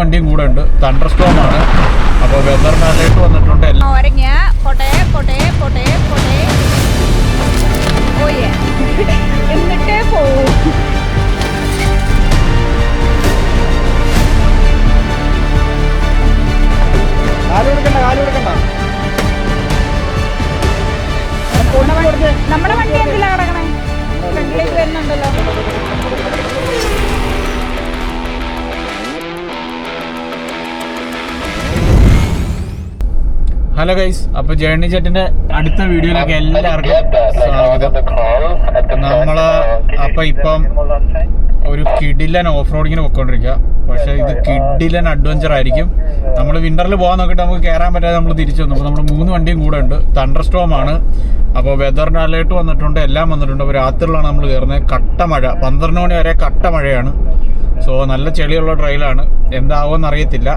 വണ്ടിയും കൂടെ ഉണ്ട്. തണ്ടർ സ്റ്റോം ആണ്. അപ്പോൾ വെദർ മാലേറ്റ് വന്നിട്ടുണ്ട്. നമ്മുടെ വണ്ടി എന്തിലാണ് കിടക്കണേ? ഫ്രണ്ടിലേക്ക് വരുന്നുണ്ടല്ലോ. ഹലോ ഗൈസ് അപ്പൊ ജേണി ചേട്ടന്റെ അടുത്ത വീഡിയോയിലേക്ക് എല്ലാവർക്കും സ്വാഗതം. നമ്മൾ അപ്പൊ ഇപ്പം ഒരു കിഡിലൻ ഓഫ് റോഡിങ്ങിന് പോയിക്കൊണ്ടിരിക്കുക പക്ഷെ ഇത് കിഡിലൻ അഡ്വഞ്ചർ ആയിരിക്കും. നമ്മൾ വിന്ററിൽ പോകാൻ നോക്കിയിട്ട് നമുക്ക് കയറാൻ പറ്റാതെ നമ്മൾ തിരിച്ചു വന്നു. അപ്പോൾ നമ്മൾ മൂന്ന് വണ്ടിയും കൂടെ ഉണ്ട്. തണ്ടർ സ്റ്റോം ആണ്. അപ്പോൾ വെതറിന് അലേർട്ട് വന്നിട്ടുണ്ട്. എല്ലാം വന്നിട്ടുണ്ട്. അപ്പോൾ രാത്രിയിലാണ് നമ്മൾ കയറുന്നത് കട്ട മഴ. പന്ത്രണ്ട് മണി വരെ കട്ട മഴയാണ്. സോ നല്ല ചെളിയുള്ള ട്രെയിലാണ് എന്താവുമെന്ന് അറിയത്തില്ല.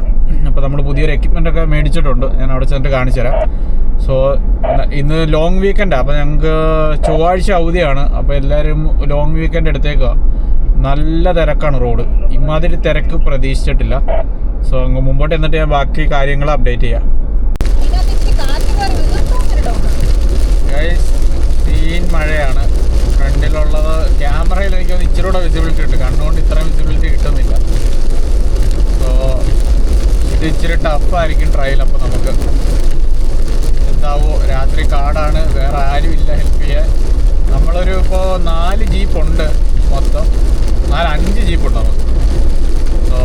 അപ്പോൾ നമ്മൾ പുതിയൊരു എക്യുപ്മെന്റ് ഒക്കെ മേടിച്ചിട്ടുണ്ട്. ഞാൻ അവിടെ ചെന്നിട്ട് കാണിച്ചു തരാം. സോ ഇന്ന് ലോങ് വീക്കെൻഡാണ് അപ്പോൾ ഞങ്ങൾക്ക് ചൊവ്വാഴ്ച അവധിയാണ്. അപ്പോൾ എല്ലാവരും ലോങ് വീക്കെൻഡ് എടുത്തേക്കുക. നല്ല തിരക്കാണ് റോഡ്. ഇമാതിരി തിരക്ക് പ്രതീക്ഷിച്ചിട്ടില്ല. സോ അങ്ങ് മുമ്പോട്ട് എന്നിട്ട് ഞാൻ ബാക്കി കാര്യങ്ങൾ അപ്ഡേറ്റ് ചെയ്യാം. മഴയാണ്. ഫ്രണ്ടിലുള്ളത് ക്യാമറയിൽ എനിക്ക് ഇച്ചിരി കൂടെ വിസിബിലിറ്റി ഉണ്ട്. കണ്ണുകൊണ്ട് ഇത്ര വിസിബിലിറ്റി കിട്ടുന്നില്ല. ഇത് ഇച്ചിരി ടഫായിരിക്കും ട്രയൽ അപ്പോൾ നമുക്ക് എന്താവോ രാത്രി കാടാണ് വേറെ ആരും ഇല്ല ഹെൽപ്പ് ചെയ്യാൻ. നമ്മളൊരു ഇപ്പോൾ നാല് ജീപ്പ് ഉണ്ട് മൊത്തം. നാല് അഞ്ച് ജീപ്പ് ഉണ്ട് നമുക്ക്? സോ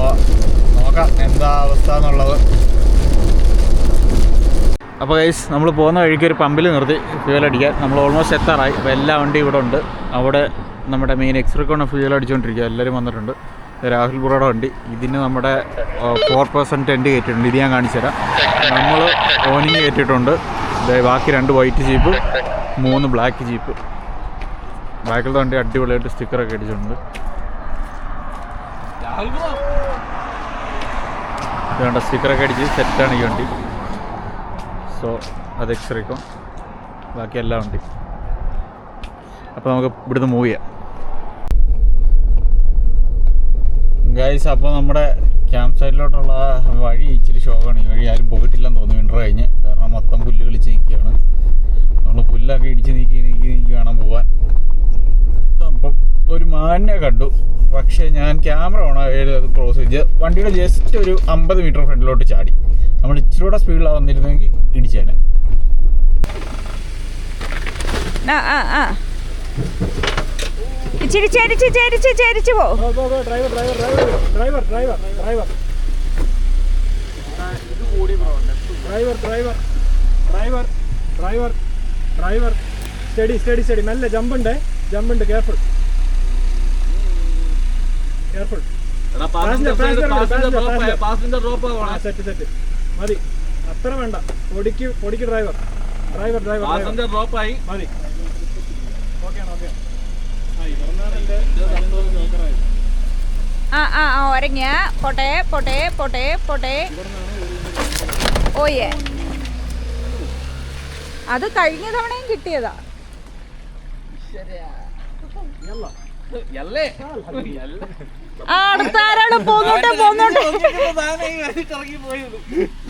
നോക്കാം എന്താ അവസ്ഥ എന്നുള്ളത്. അപ്പോൾ ഗൈസ് നമ്മൾ പോകുന്ന വഴിക്ക് ഒരു പമ്പിൽ നിർത്തി ഫ്യൂലടിക്കാൻ നമ്മൾ ഓൾമോസ്റ്റ് എത്താറായി. അപ്പോൾ എല്ലാ വണ്ടിയും ഇവിടെ ഉണ്ട്. അവിടെ നമ്മുടെ മെയിൻ എക്സ്ട്രിക്കോണ് ഫ്യൂൽ അടിച്ചുകൊണ്ടിരിക്കുക എല്ലാവരും വന്നിട്ടുണ്ട്. രാഹുൽ ബുറയുടെ വണ്ടി. ഇതിന് നമ്മുടെ ഫോർ പേഴ്സൺ ടെന്റ് കയറ്റിയിട്ടുണ്ട്. ഇത് ഞാൻ കാണിച്ചു തരാം. നമ്മൾ ഓണിങ് കയറ്റിയിട്ടുണ്ട്. ബാക്കി രണ്ട് വൈറ്റ് ജീപ്പ് മൂന്ന് ബ്ലാക്ക് ജീപ്പ് ബാക്കിലത്തെ വണ്ടി അടിപൊളിയായിട്ട് സ്റ്റിക്കറൊക്കെ അടിച്ചിട്ടുണ്ട്. വേണ്ട സ്റ്റിക്കറൊക്കെ അടിച്ച് സെറ്റാണ് ഈ വണ്ടി. സോ അത് എക്സ്റേക്കും ബാക്കി എല്ലാം ഉണ്ട് അപ്പോൾ നമുക്ക് ഇവിടുന്ന് മൂവ് ചെയ്യാം. ഗൈസ് അപ്പോൾ നമ്മുടെ ക്യാമ്പ് സൈഡിലോട്ടുള്ള വഴി ഇച്ചിരി ശോകമാണ് ഈ വഴി ആരും പോയിട്ടില്ലെന്ന് തോന്നുന്നു. വിന്റർ കഴിഞ്ഞ്. കാരണം മൊത്തം പുല്ല് കളിച്ച് നിൽക്കുകയാണ്. നമ്മൾ പുല്ലൊക്കെ ഇടിച്ച് നീക്കി നീക്കി നീക്കി വേണം പോവാൻ. അപ്പം ഒരു മാന്യ കണ്ടു. പക്ഷേ ഞാൻ ക്യാമറ ഓൺ അത് ക്രോസ് ചെയ്ത് വണ്ടിയുടെ ജസ്റ്റ് ഒരു അമ്പത് മീറ്റർ ഫ്രണ്ടിലോട്ട് ചാടി. നമ്മൾ ഇച്ചിരി കൂടെ സ്പീഡിലാണ് വന്നിരുന്നെങ്കിൽ ഇടിച്ചേനെ. ആ ആ ആ. ഇച്ചിരി ചേരിച്ച് ചേരിച്ച് ചേരിച്ച് പോ. Driver driver driver driver driver driver driver driver driver driver steady steady steady നല്ല ജമ്പ് ഉണ്ട്. ജമ്പ് ഉണ്ട്. കെയർഫുൾ കെയർഫുൾ സെറ്റ് സെറ്റ് മതി. അത്ര വേണ്ട. പൊടിക്ക് പൊടിക്ക് ഡ്രൈവർ ഡ്രൈവർ ഡ്രൈവർ ഡ്രൈവർ മതി ഓക്കെ ഓക്കെ ആ ഇവർന്നാണ് എന്റെ നോക്കറായത് ആ ആ ആ ഒരങ്ങ. പോട്ടെ പോട്ടെ പോട്ടെ പോട്ടെ. ഓയെ അത് കഴിഞ്ഞ തവണയും കിട്ടിയതാ.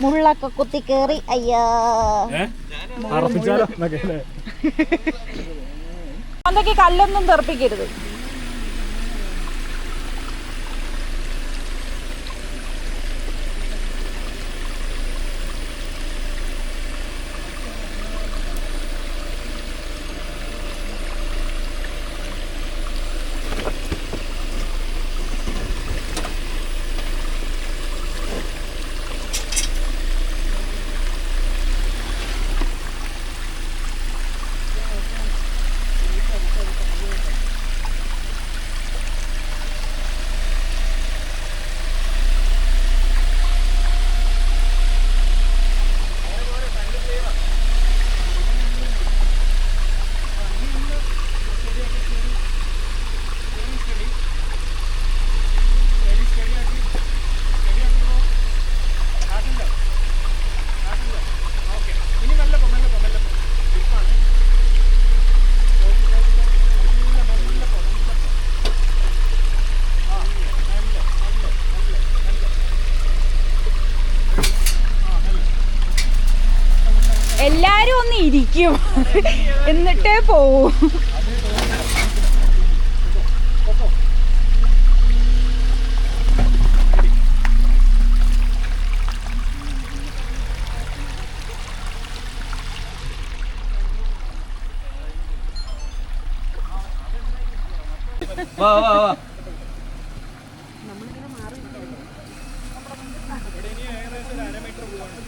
മുള്ളൊക്കെ കുത്തി കേറി അയ്യാ. എന്തൊക്കെ കല്ലൊന്നും തെറിപ്പിക്കരുത്. ഒന്ന് ഇരിക്കും എന്നിട്ടേ പോവും. വാ വാ വാ.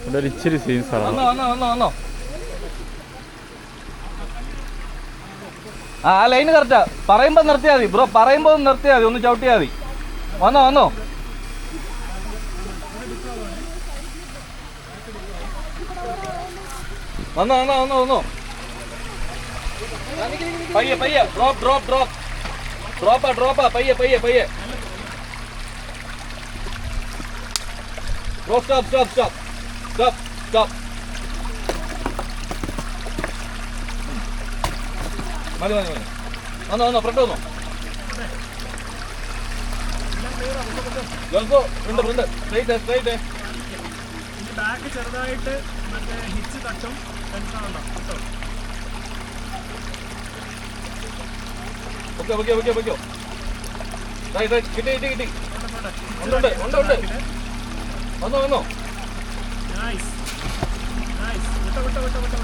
ഇവിടെ ഇച്ചിരി സീൻ സ്ഥലമാണ് വന്നോ വന്നോ വന്നോ വന്നോ ആ ആ ലൈന് കറക്റ്റാ പറയുമ്പോ നിർത്തിയാ മതി. ബ്രോ പറയുമ്പോ ഒന്ന് നിർത്തിയാ മതി. ഒന്ന് ചവിട്ടിയാ മതി. വന്നോ വന്നോ. വന്നോ വന്നോ വന്നോ വന്നോ. പയ്യെ പയ്യെ. ഡ്രോപ്പ് ഡ്രോപ്പ് ഡ്രോപ്പ് ഡ്രോപ്പാ ഡ്രോപ്പാ പയ്യെ പയ്യെ പയ്യെ. Bro stop stop stop stop stop മതി മതി മതി. വന്നോ വന്നോ ഫ്രണ്ട് വന്നോ. ഗൾഫോ front front straight straight back ചെറുതായിട്ട് മറ്റേ ഹിച്ച് തട്ടും ഓക്കെ ഓക്കെ ഓക്കെ ഓക്കെ കിട്ടി കിട്ടി കിട്ടി. ഉണ്ട് ഉണ്ട് ഉണ്ട് ഉണ്ട്. വന്നോ വന്നോ.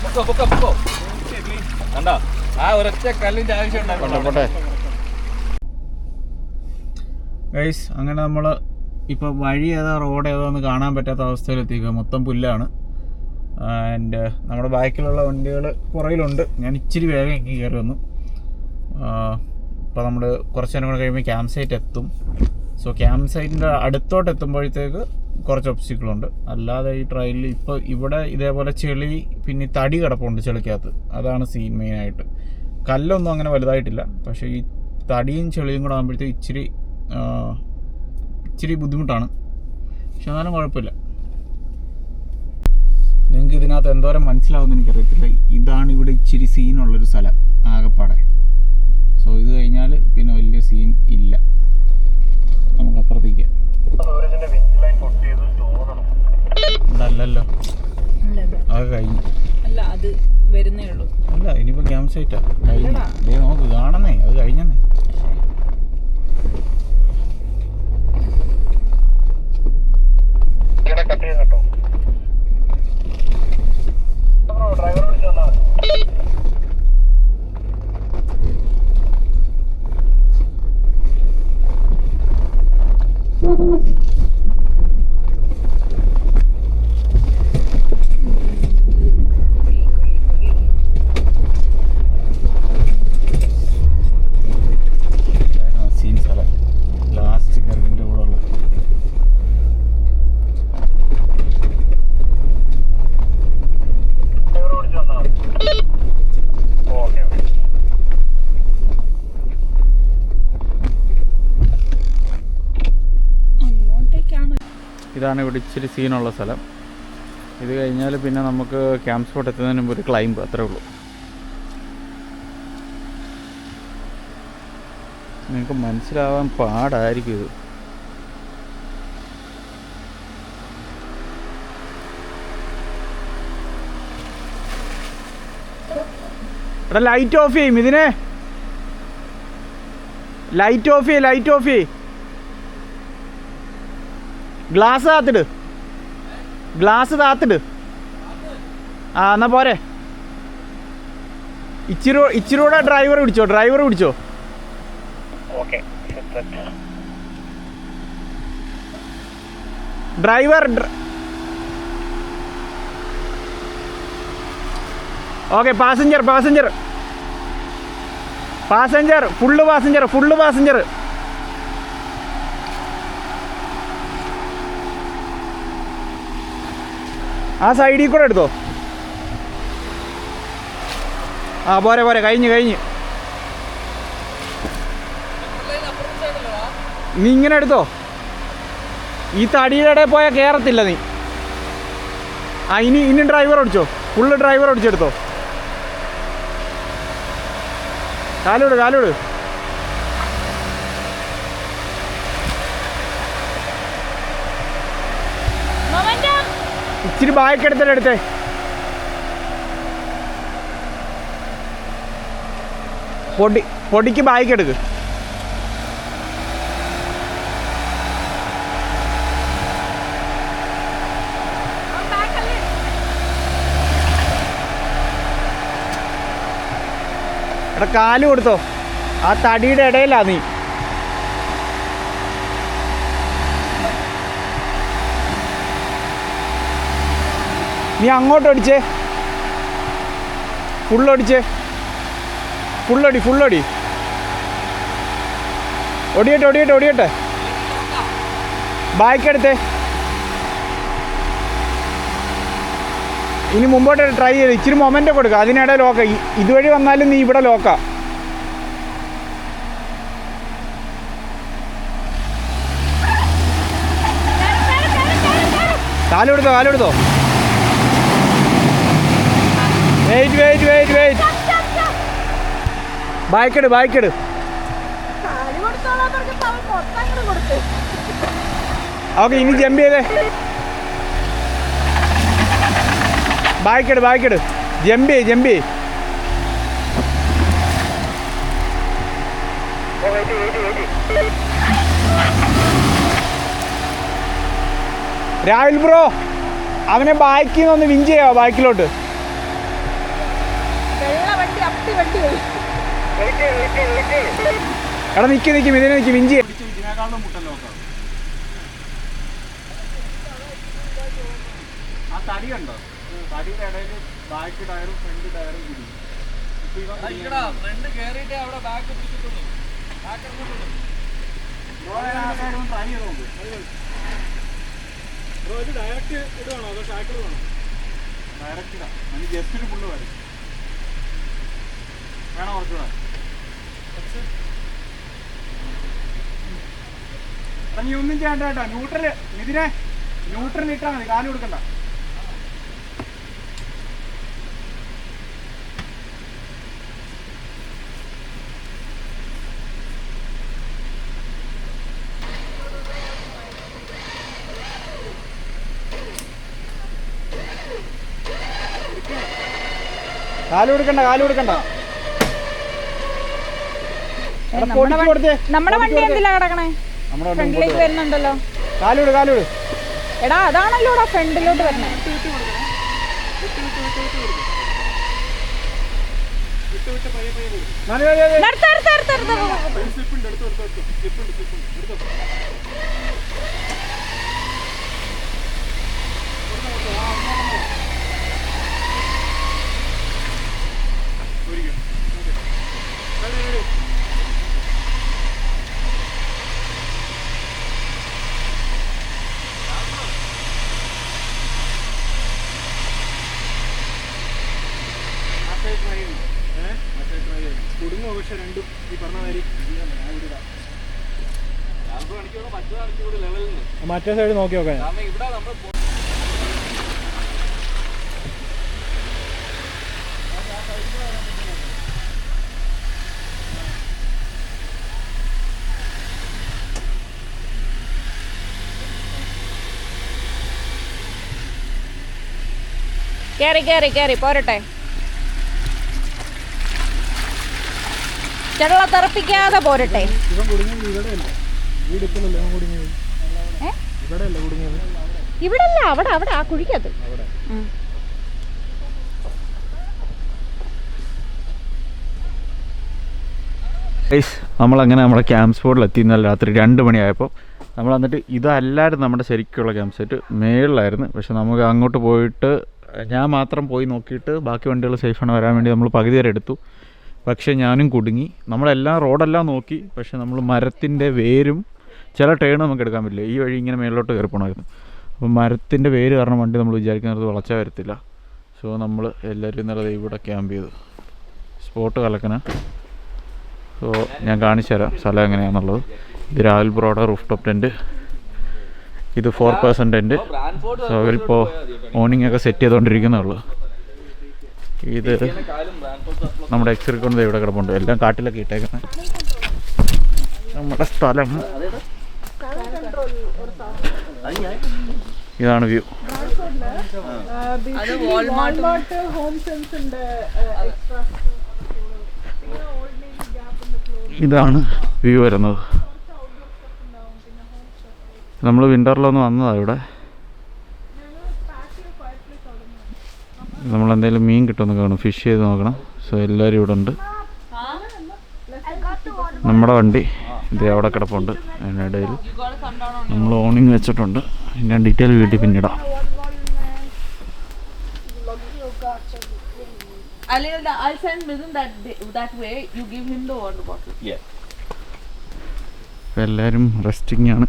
പൊക്കോ പൊക്കോ പൊക്കോ. കണ്ടാ? ആ ഒരൊറ്റ കല്ലിന്റെ ആവശ്യം ഉണ്ടായിരുന്നു. ഗൈസ് അങ്ങനെ നമ്മൾ ഇപ്പോൾ വഴി ഏതാ റോഡ് ഏതാ എന്ന് കാണാൻ പറ്റാത്ത അവസ്ഥയിലെത്തിക്കുക മൊത്തം പുല്ലാണ്. ആൻഡ് നമ്മുടെ ബാക്കിലുള്ള വണ്ടികൾ പുറകിലുണ്ട്. ഞാൻ ഇച്ചിരി വേഗം ഇങ്ങ് കയറി വന്നു. ഇപ്പോൾ നമ്മൾ കുറച്ച് നേരം കൂടെ കഴിയുമ്പോൾ ക്യാമ്പ് സൈറ്റ് എത്തും. സോ ക്യാമ്പ് സൈറ്റിന്റെ അടുത്തോട്ട് എത്തുമ്പോഴത്തേക്ക് കുറച്ച് ഒബ്സ്റ്റിക്കിളുണ്ട് അല്ലാതെ ഈ ട്രയലിൽ ഇപ്പോൾ ഇവിടെ ഇതേപോലെ ചെളി പിന്നെ ഈ തടി കിടപ്പുണ്ട് ചെളിക്കകത്ത്. അതാണ് സീൻ മെയിനായിട്ട് കല്ലൊന്നും അങ്ങനെ വലുതായിട്ടില്ല. പക്ഷേ ഈ തടിയും ചെളിയും കൂടെ ആകുമ്പോഴത്തേക്ക് ഇച്ചിരി ഇച്ചിരി ബുദ്ധിമുട്ടാണ്. പക്ഷെ എന്നാലും കുഴപ്പമില്ല. നിങ്ങൾക്ക് ഇതിനകത്ത് എന്തോരം മനസ്സിലാവുമെന്ന് എനിക്കറിയത്തില്ല. ഇതാണ് ഇവിടെ ഇച്ചിരി സീനുള്ളൊരു സ്ഥലം ആകപ്പാടെ. സോ ഇത് കഴിഞ്ഞാൽ പിന്നെ വലിയ സീൻ ഇല്ല. നമുക്ക് അപ്പുറത്തേക്ക് ഇവിടെ അല്ലല്ലോ അത് കഴിഞ്ഞു. അല്ല അത് വരുന്നേ ഉള്ളൂ. അല്ല ഇനിയിപ്പോ ക്യാമ്പ് സൈറ്റാ ദേ നോക്ക് കാണണേ അത് കഴിഞ്ഞന്നേ. സീൻ സ്ഥലം ലാസ്റ്റ് കറിവിന്റെ കൂടെ ഉള്ള അങ്ങോട്ടേക്കാണ് ഇതാണ് ഇവിടെ ഇച്ചിരി സീനുള്ള സ്ഥലം. ഇത് കഴിഞ്ഞാൽ പിന്നെ നമുക്ക് ക്യാമ്പ് സ്പോട്ട് എത്തുന്നതിന് മുമ്പ് ഒരു ക്ലൈംബ് അത്രേ ഉള്ളൂ. നിങ്ങൾക്ക് മനസ്സിലാവാൻ പാടായിരിക്കും ഇത്. എടാ ലൈറ്റ് ഓഫ് ചെയ്യും ഇതിനെ. ലൈറ്റ് ഓഫ് ചെയ്യ് ലൈറ്റ് ഓഫ് ചെയ്യ്. ഗ്ലാസ് താത്തിട്. ഗ്ലാസ് താത്തിട്. ആ എന്നാ പോരെ. ഇച്ചിരി ഇച്ചിരി കൂടെ ഡ്രൈവർ പിടിച്ചോ ഡ്രൈവർ പിടിച്ചോ. Driver okay passenger passenger passenger full passenger full passenger ആ സൈഡിൽ കൂടെ എടുത്തോ. ആ പോരെ പോരെ കഴിഞ്ഞ് കഴിഞ്ഞ്. നീ ഇങ്ങനെ എടുത്തോ. ഈ തടിയുടെ പോയാൽ കയറത്തില്ല നീ. ആ ഇനി ഇനി ഡ്രൈവർ ഓടിച്ചോ. ഫുള്ള് ഡ്രൈവർ ഓടിച്ചെടുത്തോ. കാലോട് കാലോട്. ഇച്ചിരി ബാക്ക് എടുത്തിട്ട് എടുത്തേ. പൊടി പൊടിക്ക് ബാക്ക് എടുക്ക്. എടാ കാൽ കൊടുത്തോ. ആ തടിയുടെ ഇടയിലാ നീ. നീ അങ്ങോട്ട് അടിച്ചേ ഫുള്ളടിച്ചേ. ഫുള്ളടി ഫുള്ളടി. ഒടിയട്ടെ ഒടിയട്ടെ ഒടിയട്ടെ. ബാക്കെടുത്തേ ഇനി മുമ്പോട്ട് ട്രൈ ചെയ്ത് ഇച്ചിരി മൊമെന്റ് കൊടുക്കുക അതിനിടെ ലോക്ക ഇതുവഴി വന്നാലും നീ ഇവിടെ ലോക്ക കാലെടുത്തോ കാലെടുത്തോ വെയിറ്റ് വെയിറ്റ് വെയിറ്റ് വെയിറ്റ് ബൈക്കെടു ബൈക്കെടു. ഓക്കെ ഇനി ജമ്പ് ചെയ്തേ. ബായ്ക്കെട് ബായ്ക്കെട് ജമ്പ് ചെയ് ജമ്പ് ചെയ് രാഹുൽ ബ്രോ അവനെ ബാക്കിൽ നിന്ന് ഒന്ന് വിൻ ചെയ്യാവോ? ബാക്കിലോട്ട് വെള്ള വണ്ടി അപ്പി വണ്ടി പോയി എടാ നിക്ക് നിക്ക് ഇതിനെ നിൽക്കും മിഞ്ചി. തടി കണ്ടോ? തടിയുടെ ഇടയിൽ ബാക്ക് ടയറും ഫ്രണ്ട് ടയറും കൂടി. ഫ്രണ്ട് കേറിയിട്ടേ അവിടെ ബാക്ക് പിടിച്ചിട്ടുള്ളൂ ബാക്ക് ഇറങ്ങിയിട്ടുള്ളൂ ട്രൈ ചെയ്ത് നോക്ക് ബ്രോ ഇത് ഡയറക്റ്റ് ഇടുവാണോ? അതോ ഷാക്കിൾ വേണോ ഡയറക്റ്റ് ഇടാം. അതിന് ജസ്റ്റ് ഒരു പുള്ളു വരും വേണോ കുറച്ചുകൂടെ. നീ ഒന്നും ചെയ്യണ്ട കേട്ടോ. ന്യൂട്രൽ ഇതിനെ ന്യൂട്രൽ ഇട്ടാൽ മതി. കാൽ കൊടുക്കണ്ട. കാലു കൊടുക്കണ്ട കാലു കൊടുക്കണ്ട. നമ്മുടെ വണ്ടി-. എന്തിലാ കിടക്കണേ? ഫ്രണ്ടിലേക്ക് വരുന്നുണ്ടല്ലോ. കാലൂട് കാലൂട് കാൽ വിട് എടാ ഫ്രണ്ടിലോട്ട് വരണേ മതി, മതി, കുടുങ്ങോ പക്ഷെ രണ്ടും ഈ പറഞ്ഞ മാതിരി മറ്റു സൈഡ് നോക്കി നോക്കാം ഇവിടെ നമ്മൾ കേറി കേറി കേറി പോരട്ടെ ചെള്ള തെറപ്പിക്കാതെ പോരട്ടെ ഇവൻ കുടുങ്ങിയത് ഇവിടെ അല്ല വീട് ഇപ്പോഴല്ലേ അവൻ കുടുങ്ങിയത് ഏ? ഇവിടെ അല്ല പോരട്ടെ. ഇവിടെ അല്ല അവിടെ അവിടെ ആ കുഴിക്കത്. നമ്മളങ്ങനെ നമ്മുടെ ക്യാമ്പ് സ്പോട്ടിൽ എത്തി ഇന്നലെ രാത്രി രണ്ട് മണിയായപ്പോൾ. നമ്മൾ എന്നിട്ട് ഇതല്ലായിരുന്നു നമ്മുടെ ശരിക്കുള്ള ക്യാമ്പ് സെറ്റ് മേളിലായിരുന്നു. പക്ഷെ നമുക്ക് അങ്ങോട്ട് പോയിട്ട് ഞാൻ മാത്രം പോയി നോക്കിയിട്ട് ബാക്കി വണ്ടികൾ സേഫാണ് വരാൻ വേണ്ടി നമ്മൾ പകുതി വരെ എടുത്തു. പക്ഷേ ഞാനും കുടുങ്ങി. നമ്മളെല്ലാം റോഡെല്ലാം നോക്കി. പക്ഷേ നമ്മൾ മരത്തിന്റെ വേരും ചില ടേൺ നമുക്ക് എടുക്കാൻ പറ്റില്ല. ഈ വഴി ഇങ്ങനെ മേളിലോട്ട് കയറി പോകണമായിരുന്നു അപ്പോൾ മരത്തിന്റെ വേര് കാരണം വണ്ടി നമ്മൾ വിചാരിക്കുന്നത് വളച്ചാൽ വരത്തില്ല. സോ നമ്മൾ എല്ലാവരും ഇന്നലെ ഇവിടെ ക്യാമ്പ് ചെയ്തു. സ്പോട്ട് കലക്കന സോ ഞാൻ കാണിച്ചു തരാം സ്ഥലം എങ്ങനെയാണെന്നുള്ളത്. ഇത് രാഹുൽ ബ്രോഡ റൂഫ് ടോപ്പ് ടെന്റ്. ഇത് ഫോർ പേഴ്സൺ ടെന്റ്. സോ അവരിപ്പോൾ ഓണിംഗ് ഒക്കെ സെറ്റ് ചെയ്തുകൊണ്ടിരിക്കുന്നേ ഉള്ളൂ. ഇത് നമ്മുടെ എക്സിറിക്കൊണ്ട് ഇവിടെ കിടപ്പുണ്ട്. എല്ലാം കാട്ടിലൊക്കെ ഇട്ടേക്കുന്നത് നമ്മുടെ സ്ഥലം. ഇതാണ് വ്യൂ. ഇതാണ് വ്യൂ വരുന്നത്. നമ്മൾ വിന്ററിലൊന്ന് വന്നതാണ് ഇവിടെ. നമ്മൾ എന്തെങ്കിലും മീൻ കിട്ടുമെന്ന് കാണും. ഫിഷ് ചെയ്ത് നോക്കണം. സോ എല്ലാവരും ഇവിടെ ഉണ്ട് നമ്മുടെ വണ്ടി ഇത് അവിടെ കിടപ്പുണ്ട്. അതിനിടയിൽ നമ്മൾ ഓണിങ് വെച്ചിട്ടുണ്ട്. ഞാൻ ഡീറ്റെയിൽ വീട്ടിൽ പിന്നിടാം. എല്ലാരും I'll send Mithun that day, that way. You give him the water bottle. എല്ലാവരും റെസ്റ്റിംഗ് ആണ്.